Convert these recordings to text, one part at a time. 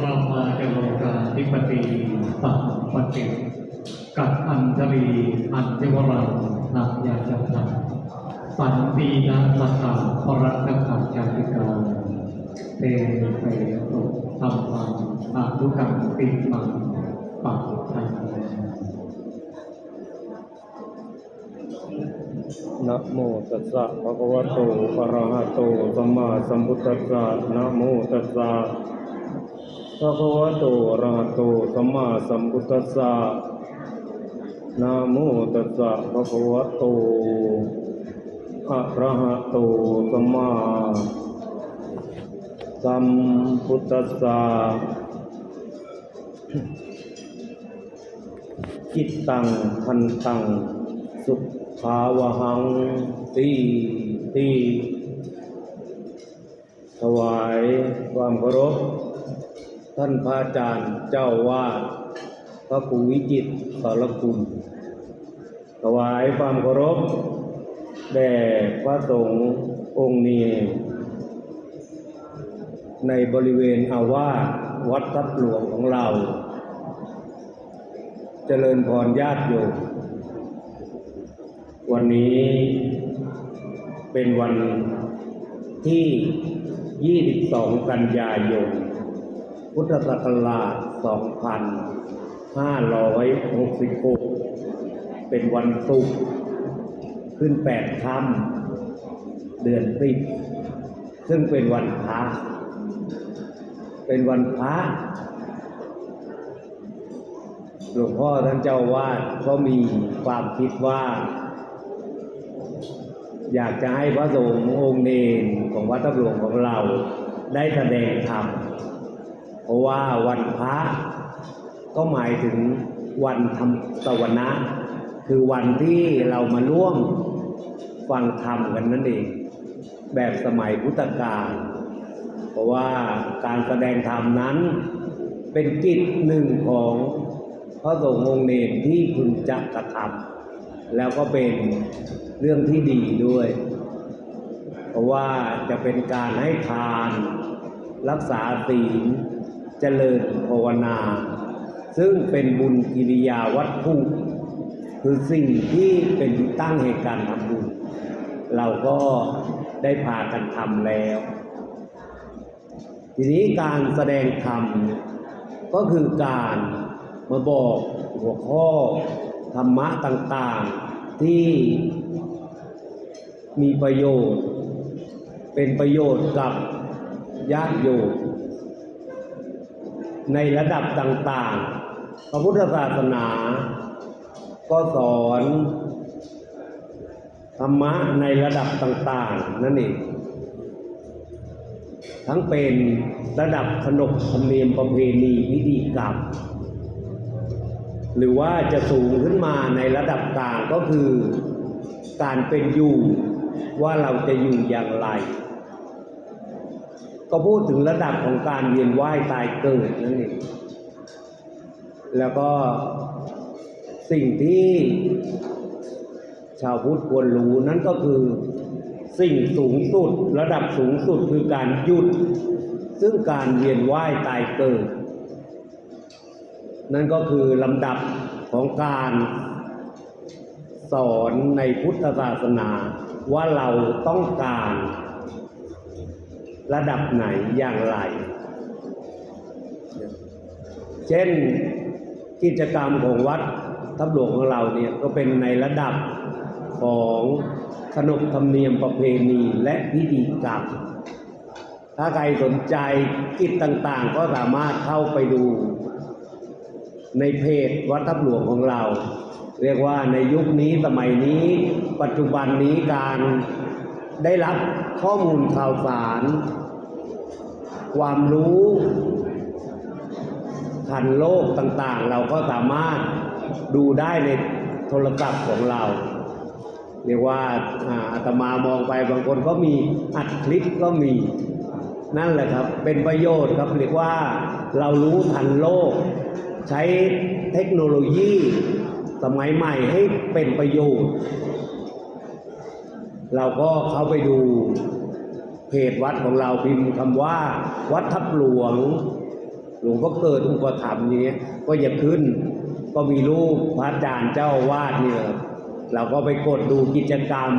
เรามาเจริญการธิปติปัปปฏิกับอัญชลีอัญเจวรานักยาจักรปันตีนาสตาปรัตขับจาติกาเตนเปตุธรรมังอาทุกังติมังปัจจัยนะโมตัสสะภะคะวะโตอะระหะโตสัมมาสัมพุทธัสสะนะโมตัสสะ ภะคะวะโตอะระหะโตสัมมาสัมพุทธัสสะนะโมตัสสะภะคะวะโตอะระหะโตสัมมาสัมพุทธัสสะจิตตังพันตัง สุขาวหังตีตีถวายความเคารพ ท่านพระอาจารย์เจ้าวาดพระครูวิจิตสารคุณถวายความเคารพแด่พระสงฆ์องค์นี้ ในบริเวณอาวาสวัดทับหลวงของเรา เจริญพรญาติโยมวันนี้เป็นวันที่ 22 กันยายน พุทธศักราช 2566 เป็นวันศุกร์ขึ้นแปดค่ำเดือนสิบซึ่งเป็นวันพระ เป็นวันพระ หลวงพ่อท่านเจ้าวาดก็มีความคิดว่า อยากจะให้พระสงฆ์องค์เนรของวัดทับหลวงของเราได้แสดงธรรม เพราะว่าวันพระก็หมายถึงวันธรรมสวนะ คือวันที่เรามาร่วมฟังธรรมกันนั่นเองแบบสมัยพุทธกาลเพราะว่าการแสดงธรรมนั้นเป็นกิจหนึ่งของพระสงฆ์องค์เนรที่พึงจะกระทำแล้วก็เป็นเรื่องที่ดีด้วย เพราะว่าจะเป็นการให้ทานรักษาศีล จริญภาวนา ซึ่งเป็นบุญกิริยาวัตถุคือสิ่งที่เป็นที่ตั้งแห่งการทำบุญ เราก็ได้พากันทำแล้ว ทีนี้การแสดงธรรมก็คือการมาบอกหัวข้อธรรมะต่างๆที่มีประโยชน์ เป็นประโยชน์กับญาติโยม ในระดับต่างๆ พระพุทธศาสนา ก็สอนธรรมะในระดับต่าง ๆ นั่นเองทั้งเป็นระดับขนบธรรมเนียมประเพณีพิธีกรรมหรือว่าจะสูงขึ้นมาในระดับกลางก็คือการเป็นอยู่ว่าเราจะอยู่อย่างไร ก็พูดถึงระดับของการเวียนว่ายตายเกิดนั่นเองแล้วก็สิ่งที่ชาวพุทธควรรู้นั่นก็คือสิ่งสูงสุดระดับสูงสุดคือการหยุด ซึ่งการเวียนว่ายตายเกิด นั่นก็คือลำดับของการสอนในพุทธศาสนาว่าเราต้องการ ระดับไหนอย่างไร เช่นกิจกรรมของวัดทับหลวงของเราเนี่ยก็เป็นในระดับของขนบธรรมเนียมประเพณีและพิธีกรรม ถ้าใครสนใจกิจต่างๆ ก็สามารถเข้าไปดู ในเพจวัดทับหลวงของเรา เรียกว่าในยุคนี้สมัยนี้ ปัจจุบันนี้การ ได้รับข้อมูลข่าวสาร ความรู้ทันโลกต่างๆ เราก็สามารถดูได้ในโทรศัพท์ของเรา เรียกว่าอาตมามองไปบางคนก็มีอัดคลิปก็มี นั่นแหละครับ เป็นประโยชน์ครับเรียกว่าเรารู้ทันโลก ใช้เทคโนโลยีสมัยใหม่ให้เป็นประโยชน์ เราก็เข้าไปดูเพจวัดของเราพิมพ์คำว่า วัดทับหลวง หลวงพ่อเกิดอุปถัมภ์อย่างเงี้ยก็จะขึ้น ก็มีรูปพระอาจารย์เจ้าวาดเนี่ยเราก็ไปกดดูกิจกรรม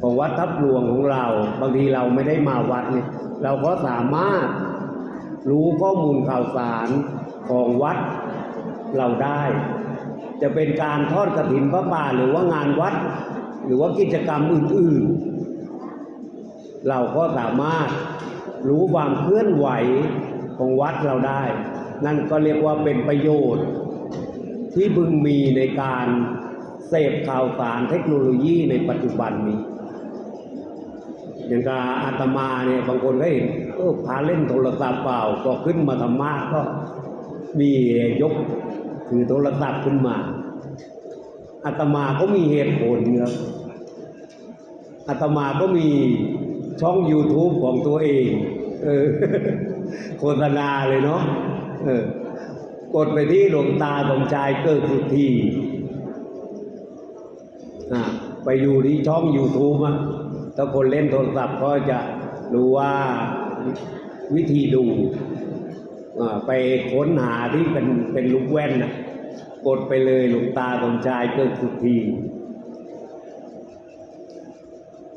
ของวัดทับหลวงของเรา บางทีเราไม่ได้มาวัดเนี่ยเราก็สามารถรู้ข้อมูลข่าวสารของวัดเราได้ จะเป็นการทอดกฐินพระป่าหรือว่างานวัด หรือว่ากิจกรรมอื่นๆ เราก็สามารถรู้ความเคลื่อนไหวของวัดเราได้ นั่นก็เรียกว่าเป็นประโยชน์ ที่พึงมีในการเสพข่าวสารเทคโนโลยีในปัจจุบันนี้อย่างกับอาตมาเนี่ยบางคนก็เห็นเออพาเล่นโทรศัพท์เปล่าก็ขึ้นมาธรรมะก็มียกถือโทรศัพท์ขึ้นมาอาตมาก็มีเหตุผลครับ อาตมาก็มีช่อง YouTube ของตัวเองเออโฆษณาเลยเนาะเออกดไปที่หลวงตาสมชายเกิดสุธีอะไปอยู่ที่ช่อง YouTube อะถ้าคนเล่นโทรศัพท์ก็จะรู้ว่าวิธีดูไปค้นหาที่เป็นเป็นลูกแว่นนะกดไปเลยหลวงตาสมชายเกิดสุธี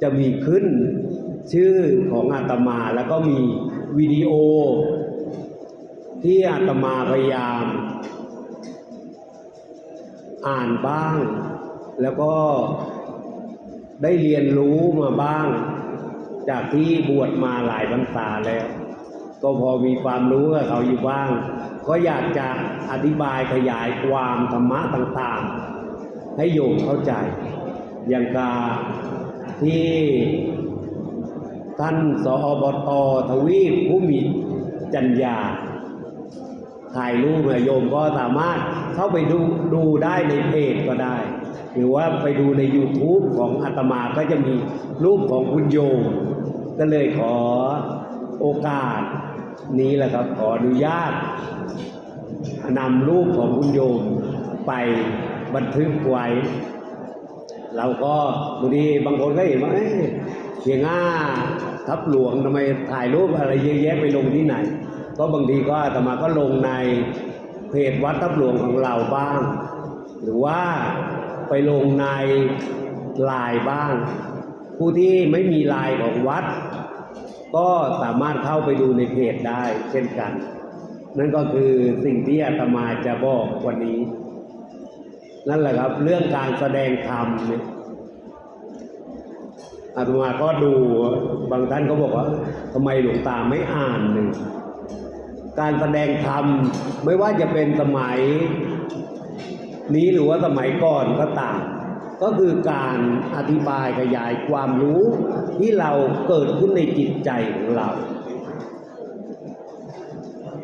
จะมีขึ้นชื่อของอาตมาแล้วก็มีวิดีโอ ที่อาตมาพยายาม อ่านบ้าง แล้วก็ได้เรียนรู้มาบ้าง จากที่บวชมาหลายพรรษาแล้ว ก็พอมีความรู้กับเขาอยู่บ้าง ก็อยากจะอธิบายขยายความธรรมะต่างๆ ให้โยมเข้าใจอย่างกา ที่ท่านสอบตทวีปผู้มีจัญญาถ่ายรูปเนี่ยโยมก็สามารถเข้าไปดูดูได้ในเพจก็ได้ หรือว่าไปดูใน YouTube ของอาตมาก็จะมีรูปของคุณโยม ก็เลยขอโอกาสนี้แหละครับ ขออนุญาตนำรูปของคุณโยมไปบันทึกไว้ เราก็บางทีบางคนก็เห็นว่าเอ๊ะเพียงห้าทับหลวงทำไมถ่ายรูปอะไรเยอะแยะไปลงที่ไหน ก็บางทีก็อาตมาก็ลงในเพจวัดทับหลวงของเราบ้าง หรือว่าไปลงในไลน์บ้าง ผู้ที่ไม่มีไลน์ของวัด ก็สามารถเข้าไปดูในเพจได้เช่นกัน นั่นก็คือสิ่งที่อาตมาจะบอกวันนี้ นั่นแหละครับ เรื่องการแสดงธรรมเนี่ยอาตมาก็ดูบางท่านก็บอกว่าทำไมหลวงตาไม่อ่านหนึ่งการแสดงธรรมไม่ว่าจะเป็นสมัย นี้หรือว่าสมัยก่อนก็ตามก็คือการอธิบายขยายความรู้ที่เราเกิดขึ้นในจิตใจของเรา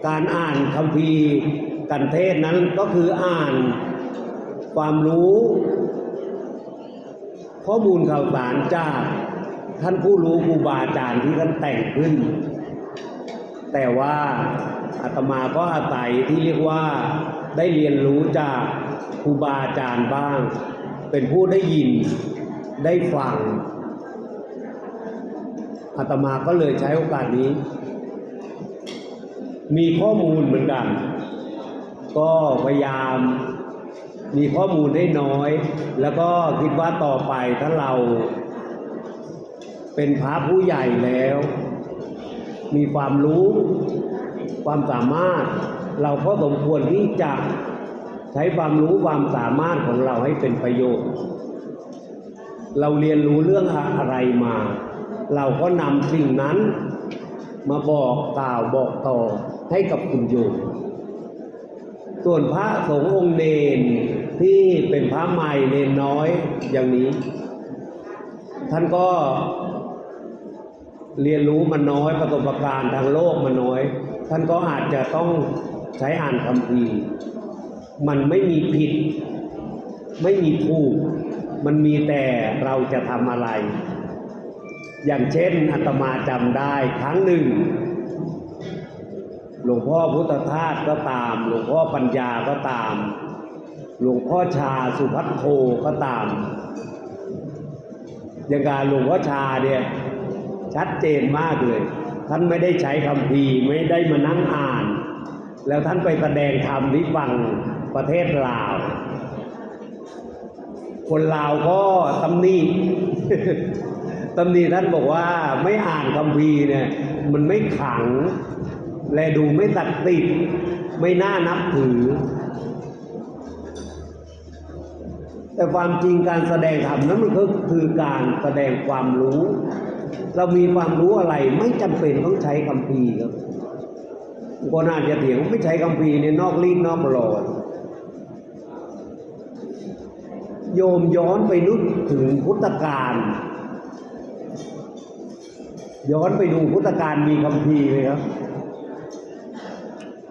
การอ่านคำพีกันเทศนั้นก็คืออ่าน ความรู้ ข้อมูลข่าวสารจากท่านผู้รู้ครูบาอาจารย์ที่ท่านแต่งขึ้น แต่ว่าอาตมาก็อาศัยที่เรียกว่าได้เรียนรู้จากครูบาอาจารย์บ้าง เป็นผู้ได้ยินได้ฟังอาตมาก็เลยใช้โอกาสนี้ มีข้อมูลเหมือนกัน ก็พยายาม มีข้อมูลได้น้อย แล้วก็คิดว่าต่อไปถ้าเรา เป็นพระผู้ใหญ่แล้ว มีความรู้ ความสามารถ เราก็สมควรที่จะใช้ความรู้ความสามารถของเราให้เป็นประโยชน์ เราเรียนรู้เรื่องอะไรมา เราก็นำสิ่งนั้นมาบอกกล่าวบอกต่อให้กับคุณโยม ส่วนพระสงฆ์องค์เนนที่เป็นพระใหม่เนนน้อยอย่างนี้ ท่านก็เรียนรู้มาน้อยประสบการณ์ทางโลกมาน้อย ท่านก็อาจจะต้องใช้อ่านคำพีมันไม่มีผิด ไม่มีถูก มันมีแต่เราจะทำอะไร อย่างเช่นอาตมาจำได้ครั้งหนึ่ง หลวงพ่อพุทธทาสก็ตาม หลวงพ่อปัญญาก็ตาม หลวงพ่อชาสุพัทโทก็ตาม อย่างการหลวงพ่อชาเนี่ยชัดเจนมากเลย ท่านไม่ได้ใช้คำพีไม่ได้มานั่งอ่าน แล้วท่านไปแสดงธรรมที่ฝั่งประเทศลาว คนลาวก็ตำหนิตำหนิท่านบอกว่าไม่อ่านคำพีเนี่ยมันไม่ขัง และดูไม่ศักดิ์สิทธิ์ไม่น่านับถือ แต่ความจริงการแสดงธรรมนั้นมันก็คือการแสดงความรู้ เรามีความรู้อะไรไม่จำเป็นต้องใช้คำพีครับก็น่าจะเถียงไม่ใช้คำพีร์เนี่ยนอกรีดนอกหลอดโยมย้อนไปนึกถึงพุทธกาลย้อนไปดูพุทธกาลมีคำพีไหมครับ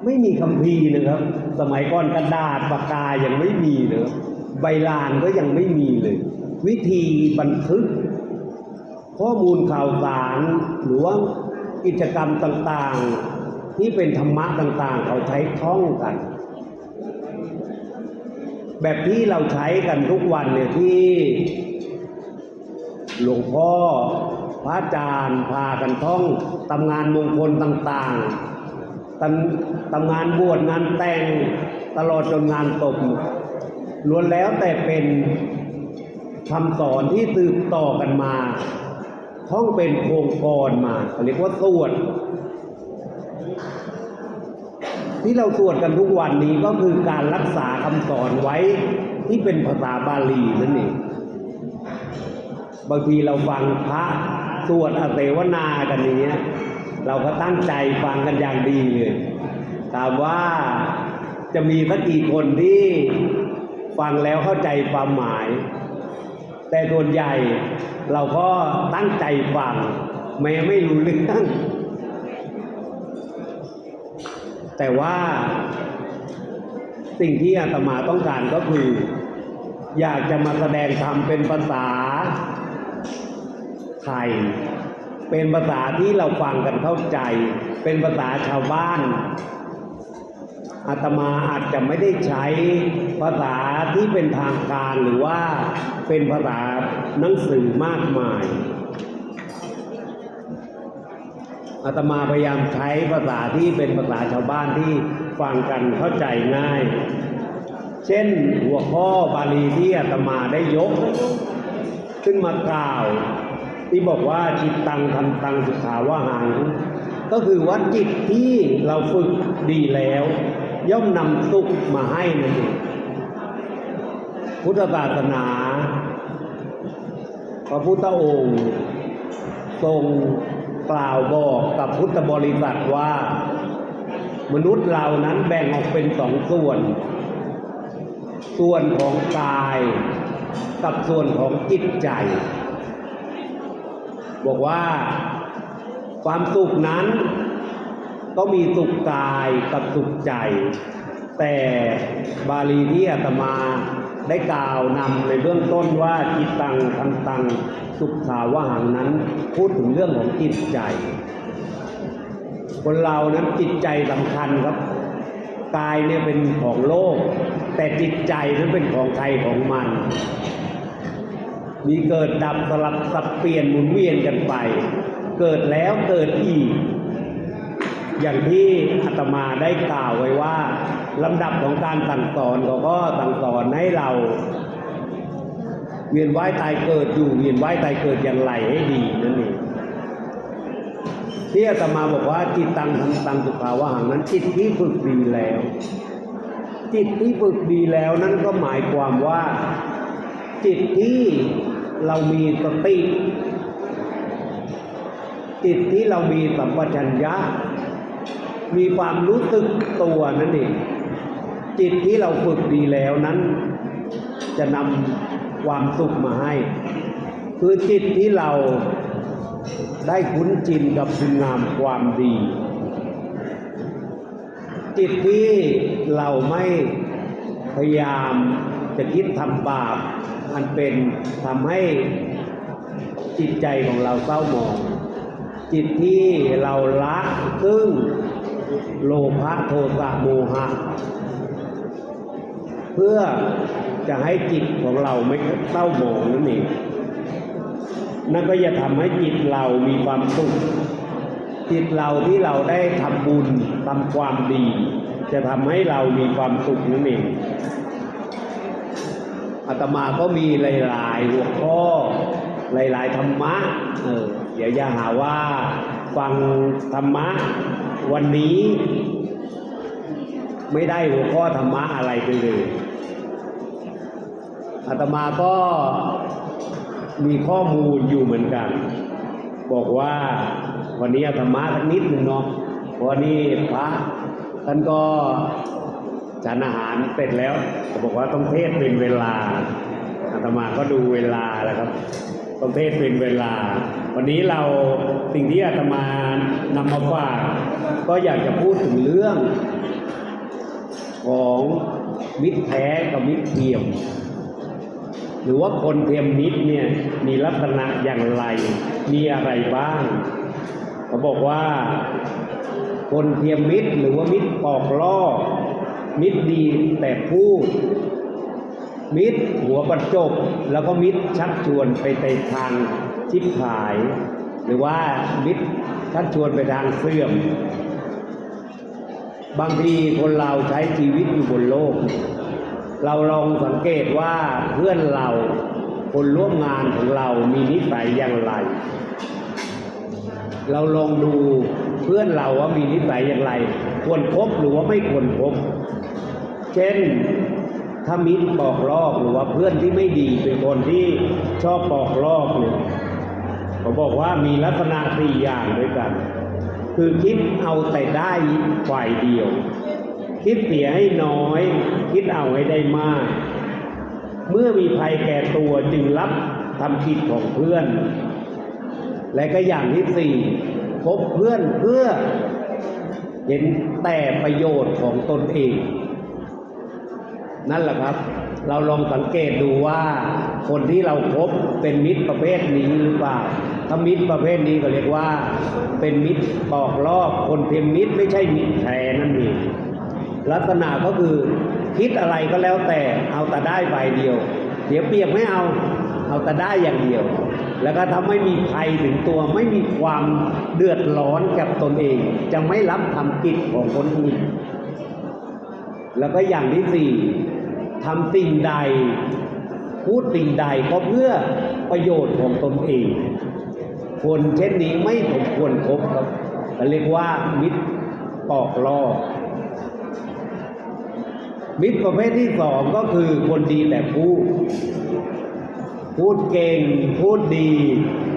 ไม่มีคำพีร์นะครับ สมัยก่อนกระดาษปากกายังไม่มีเลยใบลานก็ยังไม่มีเลย วิธีบันทึก ข้อมูลข่าวสารหรือว่ากิจกรรมต่างๆ ที่เป็นธรรมะต่างๆ เขาใช้ท่องกัน แบบที่เราใช้กันทุกวันเนี่ยที่หลวงพ่อพระอาจารย์พากันท่องทำงานมงคลต่างๆ ทำทำงานบวชงานแต่งตลอดจนงานตบล้วนแล้วแต่เป็นคำสอนที่สืบต่อกันมาท่องเป็นโครงกรมาเรียกว่าสวด ที่เราสวดกันทุกวันนี้ก็คือการรักษาคำสอนไว้ที่เป็นภาษาบาลีนั่นเองบางทีเราฟังพระสวดอเสวนากันอย่างเนี้ย เราก็ตั้งใจฟังกันอย่างดีเลย ถามว่าจะมีสักกี่คนที่ฟังแล้วเข้าใจความหมาย แต่ส่วนใหญ่เราก็ตั้งใจฟังแม้ไม่รู้เรื่องแต่ว่าสิ่งที่อาตมาต้องการก็คือ อยากจะมาแสดงธรรมเป็นภาษาไทย เป็นภาษาที่เราฟังกันเข้าใจ เป็นภาษาชาวบ้านอาตมาอาจจะไม่ได้ใช้ภาษาที่เป็นทางการหรือว่าเป็นภาษาหนังสือมากมายอาตมาพยายามใช้ภาษาที่เป็นภาษาชาวบ้านที่ฟังกันเข้าใจง่าย เช่นหัวข้อบาลีที่อาตมาได้ยก ขึ้นมากล่าว ที่บอกว่าจิตตังทันตังสุขาว่าหังก็คือว่าจิตที่เราฝึกดีแล้ว ย่อมนำสุขมาให้นั่นเองพุทธศาสนา พระพุทธองค์ทรงกล่าวบอกกับพุทธบริษัทว่า มนุษย์เรานั้นแบ่งออกเป็นสองส่วน ส่วนของกาย กับส่วนของจิตใจ บอกว่าความสุขนั้นก็มีสุขกายกับสุขใจ แต่บาลีที่อาตมาได้กล่าวนำในเบื้องต้นว่าจิตตังทันตังสุขสาวหังนั้น พูดถึงเรื่องของจิตใจ คนเรานั้นจิตใจสำคัญครับกายเนี่ยเป็นของโลก แต่จิตใจนั้นเป็นของใครของมัน มีเกิดดับสลับสับเปลี่ยนหมุนเวียนกันไป เกิดแล้วเกิดอีก อย่างที่อาตมาได้กล่าวไว้ว่าลำดับของการสั่งสอนเขาก็สั่งสอนให้เรา เวียนว่ายตายเกิดอยู่เวียนว่ายตายเกิดอย่างไรให้ดีนั่นเองที่อาตมาบอกว่าจิตตังทันตังสุขาวะหังนั้นจิตที่ฝึกดีแล้ว จิตที่ฝึกดีแล้วนั่นก็หมายความว่า จิตที่ เรามีสติจิตที่เรามีสัมปชัญญะ มีความรู้สึกตัวนั่นเองจิตที่เราฝึกดีแล้วนั้น จะนำความสุขมาให้ คือจิตที่เราได้คุ้นชินกับคุณงามความดี จิตที่เราไม่พยายามจะคิดทำบาป อันเป็นทำให้จิตใจของเราเศร้าหมอง จิตที่เราละซึ่งโลภะโทสะโมหะ เพื่อจะให้จิตของเราไม่เศร้าหมองนั่นเองนั่นก็จะทำให้จิตเรามีความสุขจิตเราที่เราได้ทำบุญทำความดี จะทำให้เรามีความสุขนั่นเอง อาตมาก็มีหลายๆหัวข้อ หลายๆธรรมะเออเดี๋ยวอย่าหาว่าฟังธรรมะวันนี้ ไม่ได้หัวข้อธรรมะอะไรไปเลยอาตมาก็มีข้อมูลอยู่เหมือนกัน บอกว่าวันนี้อาธรรมะสักนิดหนึ่งเนาะเพราะนี่พระท่านก็ ฉันอาหารเสร็จแล้วก็บอกว่าต้องเทศเป็นเวลาอาตมาก็ดูเวลาแล้วครับต้องเทศเป็นเวลา วันนี้เราสิ่งที่อาตมานำมาฝากก็อยากจะพูดถึงเรื่อง ของมิตรแท้กับมิตรเทียม หรือว่าคนเทียมมิตรเนี่ยมีลักษณะอย่างไร มีอะไรบ้างเขาบอกว่าคนเทียมมิตรหรือว่ามิตรปอกล่อ มิตรดีแต่พูด มิตรหัวประจบ แล้วก็มิตรชักชวนไปในทางชิบหาย หรือว่ามิตรชักชวนไปทางเสื่อม บางทีคนเราใช้ชีวิตอยู่บนโลก เราลองสังเกตว่าเพื่อนเราคนร่วมงานของเรามีนิสัยอย่างไร เราลองดูเพื่อนเราว่ามีนิสัยอย่างไร ควรคบหรือว่าไม่ควรคบ เช่นถ้ามิตรปอกลอกหรือว่าเพื่อนที่ไม่ดีเป็นคนที่ชอบปอกลอกเนี่ยผมบอกว่ามีลักษณะสี่อย่างด้วยกัน คือคิดเอาแต่ได้ฝ่ายเดียว คิดเสียให้น้อย คิดเอาให้ได้มาก เมื่อมีภัยแก่ตัวจึงรับทำผิดของเพื่อน และก็อย่างที่สี่คบเพื่อนเพื่อ เห็นแต่ประโยชน์ของตนเอง นั่นแหละครับ เราลองสังเกตดูว่า คนที่เราคบเป็นมิตรประเภทนี้หรือเปล่าถ้ามิตรประเภทนี้ก็เรียกว่า เป็นมิตรปอกลอกคนเทียมมิตรไม่ใช่มิตรแท้นั่นเองลักษณะก็คือคิดอะไรก็แล้วแต่เอาแต่ได้ใบเดียว เดี๋ยวเปียบไม่เอาเอาแต่ได้อย่างเดียว แล้วก็ทำให้มีภัยถึงตัวไม่มีความเดือดร้อนกับตนเอง จะไม่รับทำกิจของคนอื่นแล้วก็อย่างที่สี่ ทำสิ่งใด พูดสิ่งใดก็เพื่อประโยชน์ของตนเอง คนเช่นนี้ไม่สมควรคบครับเรียกว่ามิตรปอกลอกมิตรประเภทที่สองก็คือคนดีแต่พูด พูดเก่ง พูดดี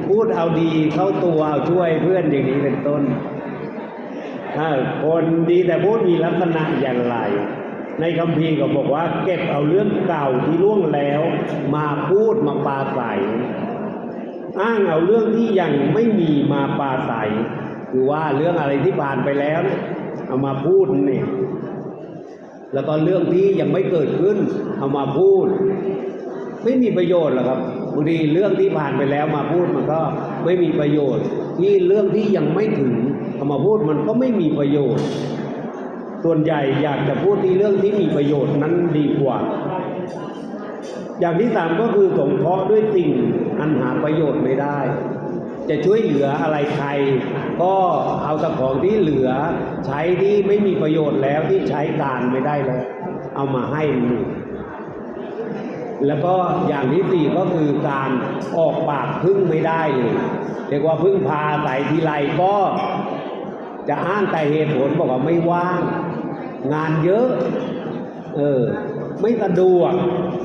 พูดเอาดีเข้าตัวเอาช่วยเพื่อนอย่างนี้เป็นต้นคนดีแต่พูดมีลักษณะอย่างไร ในคำพีก็บอกว่า เก็บเอาเรื่องเก่าที่ล่วงแล้ว มาพูดมาปาใสอ้างเอาเรื่องที่ยังไม่มีมาปาใสคือว่าเรื่องอะไรที่ผ่านไปแล้วเนี่ยเอามาพูดนี่แล้วก็เรื่องที่ยังไม่เกิดขึ้น เอามาพูด ไม่มีประโยชน์หรอกครับบางทีเรื่องที่ผ่านไปแล้วมาพูดมันก็ไม่มีประโยชน์ ที่เรื่องที่ยังไม่ถึงเอามาพูดมันก็ไม่มีประโยชน์ ส่วนใหญ่อยากจะพูดที่เรื่องที่มีประโยชน์นั้นดีกว่า อย่างที่สามก็คือสงเคราะห์ด้วยสิ่งอันหาประโยชน์ไม่ได้ จะช่วยเหลืออะไรใคร ก็เอาแต่ของที่เหลือใช้ที่ไม่มีประโยชน์แล้วที่ใช้การไม่ได้แล้วเอามาให้มันแล้วก็อย่างที่สี่ก็คือการออกปากพึ่งไม่ได้เลยเรียกว่าพึ่งพาใส่ทีไรก็จะอ้างแต่เหตุผลบอกว่าไม่ว่าง งานเยอะ เออ ไม่สะดวก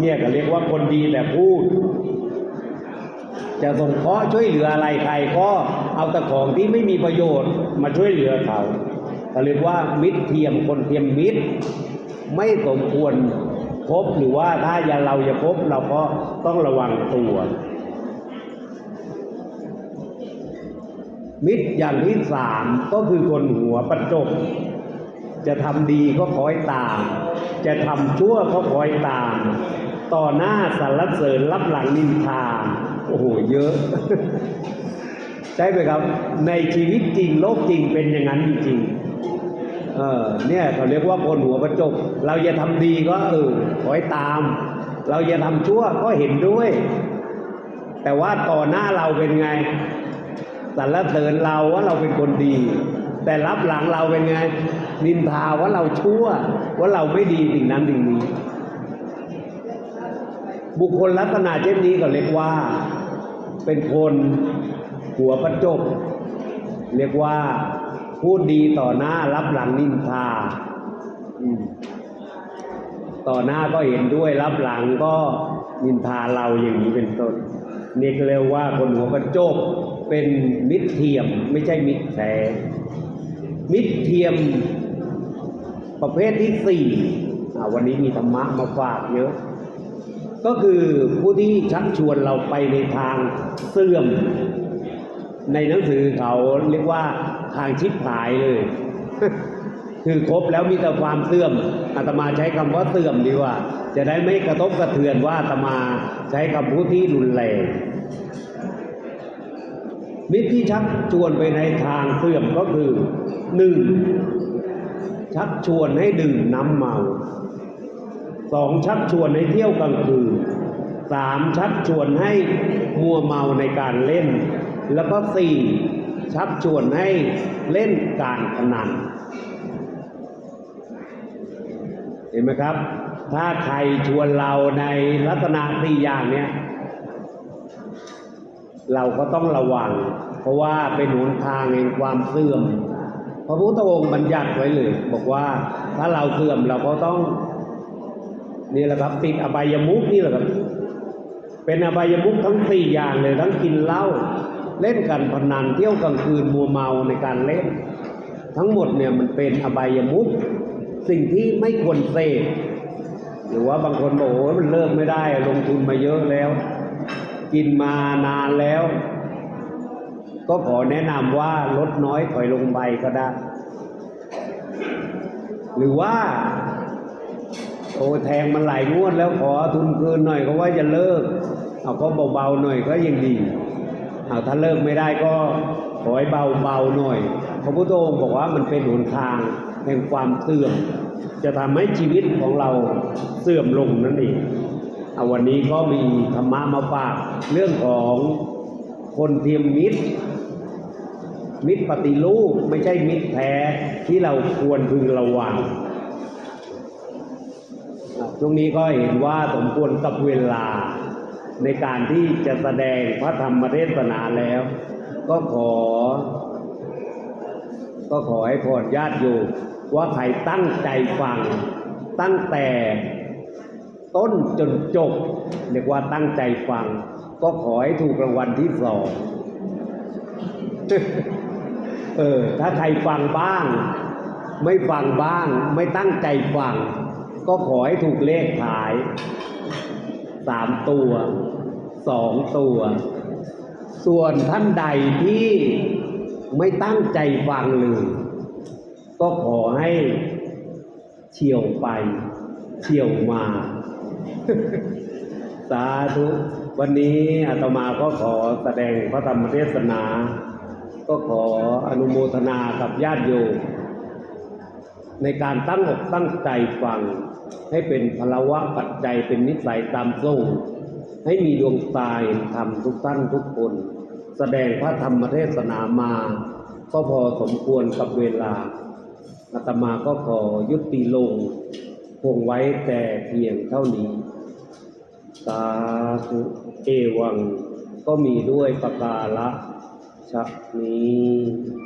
เนี่ยก็เรียกว่าคนดีแต่พูด จะส่งเคราะห์ช่วยเหลืออะไรใครก็เอาแต่ของที่ไม่มีประโยชน์มาช่วยเหลือเขาเขาเรียกว่ามิตรเทียมคนเทียมมิตร ไม่สมควรพบหรือว่าถ้าอย่าเราจะพบเราก็ต้องระวังตัว มิตรอย่างที่สามก็คือคนหัวประจบ จะทำดีก็คอยตาม จะทำชั่วก็คอยตาม ต่อหน้าสรรเสริญรับหลังนินทา โอ้โห เยอะ ใช่ไหมครับ ในชีวิตจริงโลกจริงเป็นอย่างนั้นจริงเออเนี่ยเขาเรียกว่าคนหัวประจบเราจะทำดีก็เออคอยตาม เราจะทำชั่วก็เห็นด้วย แต่ว่าต่อหน้าเราเป็นไงสรรเสริญเราว่าเราเป็นคนดี แต่รับหลังเราเป็นไง นินทาว่าเราชั่ว ว่าเราไม่ดีสิ่งนั้นสิ่งนี้ บุคคลลักษณะเช่นนี้ก็เรียกว่า เป็นคนหัวประจบ เรียกว่าพูดดีต่อหน้ารับหลังนินทาต่อหน้าก็เห็นด้วยรับหลังก็นินทาเราอย่างนี้เป็นต้นนี่ก็เรียกว่าคนหัวประจบเป็นมิตรเทียมไม่ใช่มิตรแท้มิตรเทียม ประเภทที่สี่วันนี้มีธรรมะมาฝากเยอะ ก็คือผู้ที่ชักชวนเราไปในทางเสื่อม ในหนังสือเขาเรียกว่าทางชิบหายเลย คือครบแล้วมีแต่ความเสื่อมอาตมาใช้คำว่าเสื่อมดีกว่า จะได้ไม่กระทบกระเทือนว่าอาตมาใช้คำพูดที่รุนแรงมิตรที่ชักชวนไปในทางเสื่อมก็คือหนึ่ง ชักชวนให้ดื่มน้ำเมาสองชักชวนให้เที่ยวกลางคืนสามชักชวนให้มัวเมาในการเล่น แล้วก็สี่ชักชวนให้เล่นการพนันเห็นไหมครับ ถ้าใครชวนเราในลักษณะสี่อย่างเนี้ยเราก็ต้องระวัง เพราะว่าเป็นหนทางแห่งความเสื่อม พระพุทธองค์บัญญัติไว้เลย บอกว่าถ้าเราเสื่อมเราก็ต้องนี่แหละครับติดอบายมุกนี่แหละครับ เป็นอบายมุกทั้งสี่อย่างเลยทั้งกินเหล้าเล่นกันพนันเที่ยวกลางคืนมัวเมาในการเล่น ทั้งหมดเนี่ยมันเป็นอบายมุกสิ่งที่ไม่ควรเสพหรือว่าบางคนบอกโอ้ยมันเลิกไม่ได้ ลงทุนมาเยอะแล้ว กินมานานแล้ว ก็ขอแนะนำว่าลดน้อยถอยลงไปก็ได้ หรือว่าโอแทงมันหลายงวดแล้วขอทุนคืนหน่อยก็ว่าจะเลิก เอาก็เบาๆหน่อยก็ยังดีเอาถ้าเลิกไม่ได้ก็ขอให้เบาๆหน่อย พระพุทธองค์บอกว่ามันเป็นหนทางแห่งความเสื่อม จะทำให้ชีวิตของเราเสื่อมลงนั่นเองเอาวันนี้ก็มีธรรมะมาฝากเรื่องของคนเทียมมิตร มิตรปฏิรูปไม่ใช่มิตรแท้ที่เราควรพึงระวังช่วงนี้ก็เห็นว่าสมควรกับเวลาในการที่จะแสดงพระธรรมเทศนาแล้ว ก็ขอ ก็ขอให้พรญาติโยมว่าใครตั้งใจฟัง ตั้งแต่ต้นจนจบเรียกว่าตั้งใจฟัง ก็ขอให้ถูกรางวัลที่สอง เออ ถ้าใครฟังบ้าง ไม่ฟังบ้าง ไม่ตั้งใจฟัง ก็ขอให้ถูกเลขขายสามตัวสองตัว ส่วนท่านใดที่ไม่ตั้งใจฟังเลยก็ขอให้เฉียวไปเฉียวมา สาธุ วันนี้อาตมาก็ขอแสดงพระธรรมเทศนา ก็ขออนุโมทนากับญาติโยมในการตั้งอกตั้งใจฟัง ให้เป็นพลวะปัจจัยเป็นนิสัยตามส่งให้มีดวงตาเห็นธรรมทุกท่านทุกคน แสดงพระธรรมเทศนามา ก็พอสมควรกับเวลาอาตมาก็ขอยุติลง คงไว้แต่เพียงเท่านี้สาธุเอวัง ก็มีด้วยประกาละ ชะนี้